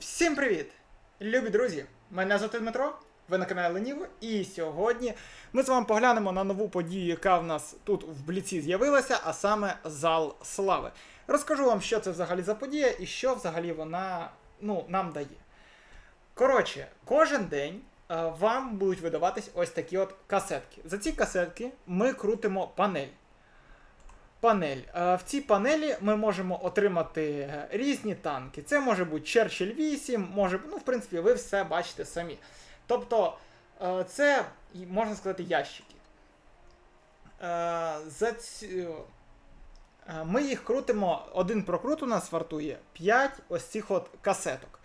всім привіт! Любі друзі! Мене звати Дмитро, ви на каналі Леніво, і сьогодні ми з вами поглянемо на нову подію, яка в нас тут в Бліці з'явилася, а саме Зал Слави. Розкажу вам, що це взагалі за подія і що взагалі вона ну, нам дає. Коротше, кожен день е, вам будуть видаватись ось такі от касетки. За ці касетки ми крутимо панель. Панель. Е, В цій панелі ми можемо отримати е, різні танки. Це може бути Черчилль 8, може, ну, в принципі, ви все бачите самі. Тобто, е, це, можна сказати, ящики. За е, Ми їх крутимо, один прокрут у нас вартує 5 ось цих от касеток.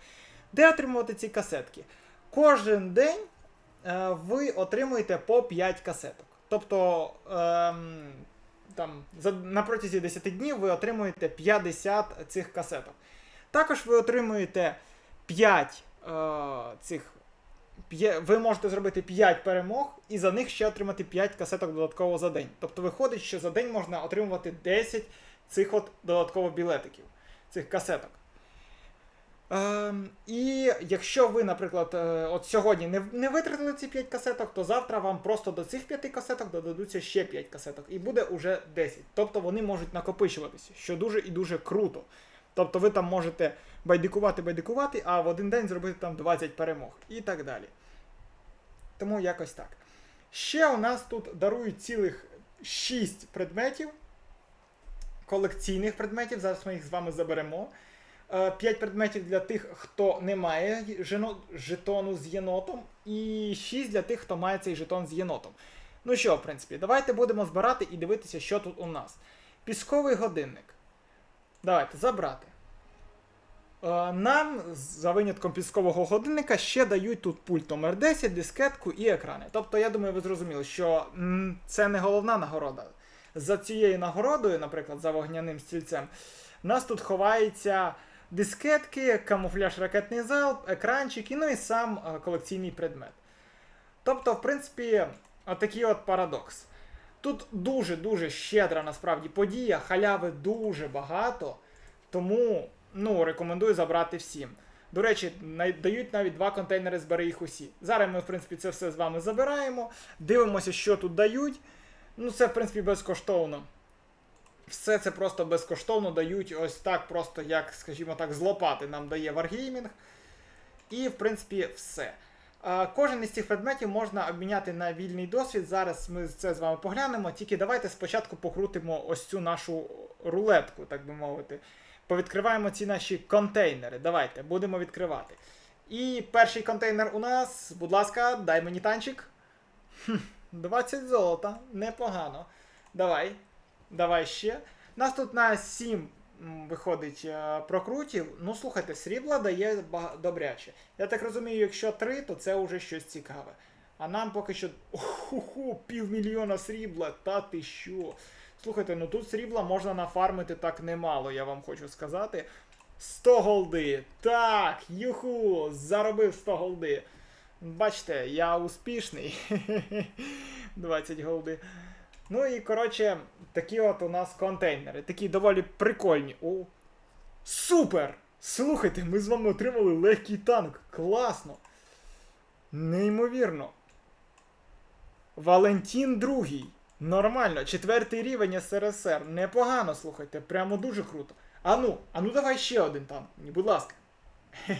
Де отримувати ці касетки? Кожен день ви отримуєте по 5 касеток. Тобто, ем, там, за, на протязі 10 днів ви отримуєте 50 цих касеток. Також ви отримуєте 5 е, цих. Ви можете зробити 5 перемог і за них ще отримати 5 касеток додатково за день. Тобто виходить, що за день можна отримувати 10 цих от додатково білетиків, цих касеток. Ем, і якщо ви, наприклад, е, от сьогодні не, не витратили ці 5 касеток, то завтра вам просто до цих 5 касеток додадуться ще 5 касеток, і буде уже 10. Тобто вони можуть накопичуватися, що дуже і дуже круто. Тобто ви там можете байдикувати, байдикувати, а в один день зробити там 20 перемог і так далі. Тому якось так. Ще у нас тут дарують цілих 6 предметів, колекційних предметів. Зараз ми їх з вами заберемо. 5 предметів для тих, хто не має жетону з єнотом, і 6 для тих, хто має цей жетон з єнотом. Ну що, в принципі, давайте будемо збирати і дивитися, що тут у нас. Пісковий годинник. Давайте забрати. Е, Нам, за винятком піскового годинника, ще дають тут пульт номер 10, дискетку і екрани. Тобто, я думаю, ви зрозуміли, що це не головна нагорода. За цією нагородою, наприклад, за вогняним стільцем, нас тут ховаються дискетки, камуфляж ракетний залп, екранчики, ну і сам е, колекційний предмет. Тобто, в принципі, отакий от парадокс. Тут дуже-дуже щедра насправді подія, халяви дуже багато, тому ну, рекомендую забрати всім. До речі, дають навіть два контейнери збери їх усі. Зараз ми, в принципі, це все з вами забираємо, дивимося, що тут дають. Ну, це, в принципі, безкоштовно. Все це просто безкоштовно дають ось так, просто як, скажімо так, з лопати нам дає Wargaming. І, в принципі, все. Кожен із цих предметів можна обміняти на вільний досвід. Зараз ми це з вами поглянемо. Тільки давайте спочатку покрутимо ось цю нашу рулетку, так би мовити. Повідкриваємо ці наші контейнери. Давайте, будемо відкривати. І перший контейнер у нас, будь ласка, дай мені танчик. 20 золота, непогано. Давай. Давай ще. Нас тут на 7 виходить е, прокрутів. Ну, слухайте, срібла дає добряче. Я так розумію, якщо 3, то це вже щось цікаве. А нам поки що. Оху, півмільйона срібла, та ти що? Слухайте, ну тут срібла можна нафармити так немало, я вам хочу сказати. 100 голди. Так, юху, заробив 100 голди. Бачите, я успішний. 20 голди. Ну і коротше, такі от у нас контейнери. Такі доволі прикольні. О. Супер! Слухайте, ми з вами отримали легкий танк. Класно. Неймовірно. Валентін другий. Нормально. Четвертий рівень СРСР. Непогано, слухайте, прямо дуже круто. Ану, ану давай ще один танк, будь ласка.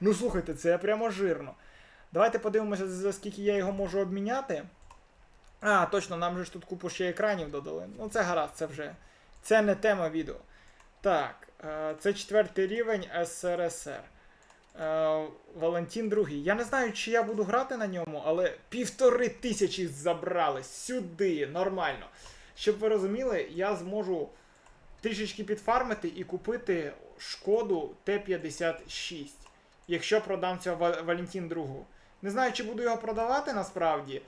Ну слухайте, це прямо жирно. Давайте подивимося, за скільки я його можу обміняти. А, точно, нам же ж тут купу ще екранів додали. Ну це гаразд, це вже. Це не тема відео. Так, е, це четвертий рівень СРСР. Е, Валентін другий. Я не знаю, чи я буду грати на ньому, але півтори тисячі забрали сюди, нормально. Щоб ви розуміли, я зможу трішечки підфармити і купити шкоду Т-56, якщо продам цього Валентін другу. Не знаю, чи буду його продавати насправді.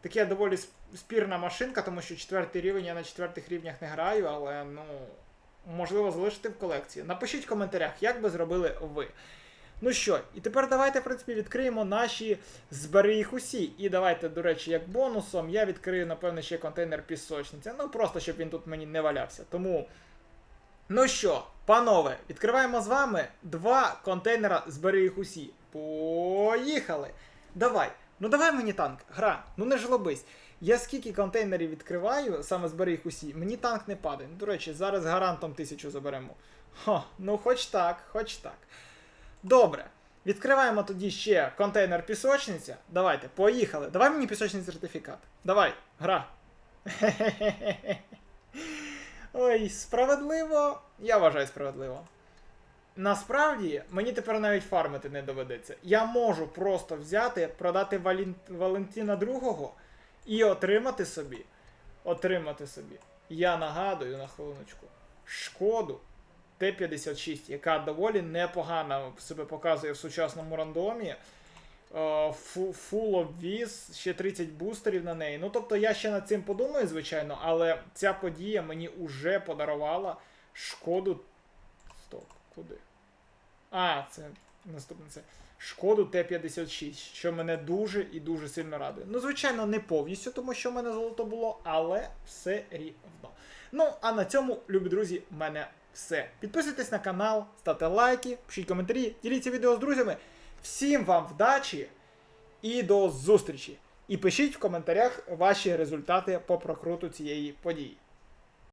Таке доволі спірна машинка, тому що четвертий рівень я на четвертих рівнях не граю, але ну можливо залишити в колекції. Напишіть в коментарях, як би зробили ви. Ну що, і тепер давайте, в принципі, відкриємо наші збери їх усі. І давайте, до речі, як бонусом, я відкрию, напевно, ще контейнер пісочниця. Ну, просто щоб він тут мені не валявся. Тому Ну що, панове, відкриваємо з вами два контейнера збери їх усі. Поїхали! Давай. Ну давай мені танк, гра, ну не жлобись. Я скільки контейнерів відкриваю, саме збери їх усі, мені танк не падає. Ну, до речі, зараз гарантом тисячу заберемо. Хо, ну хоч так, хоч так. Добре. Відкриваємо тоді ще контейнер пісочниця. Давайте, поїхали. Давай мені пісочний сертифікат. Давай, гра. Ой, справедливо. Я вважаю справедливо. Насправді, мені тепер навіть фармити не доведеться. Я можу просто взяти, продати Валін... Валентина другого і отримати собі. Отримати собі. Я нагадую на хвилиночку. Шкоду Т-56, яка доволі непогано себе показує в сучасному рандомі. Е, Full of Viz, ще 30 бустерів на неї. Ну тобто я ще над цим подумаю, звичайно, але ця подія мені уже подарувала шкоду. Стоп, куди? А, це наступне це. Шкоду Т-56, що мене дуже і дуже сильно радує. Ну, звичайно, не повністю, тому що в мене золото було, але все рівно. Ну, а на цьому, любі друзі, в мене все. Підписуйтесь на канал, ставте лайки, пишіть коментарі, діліться відео з друзями. Всім вам вдачі і до зустрічі! І пишіть в коментарях ваші результати по прокруту цієї події.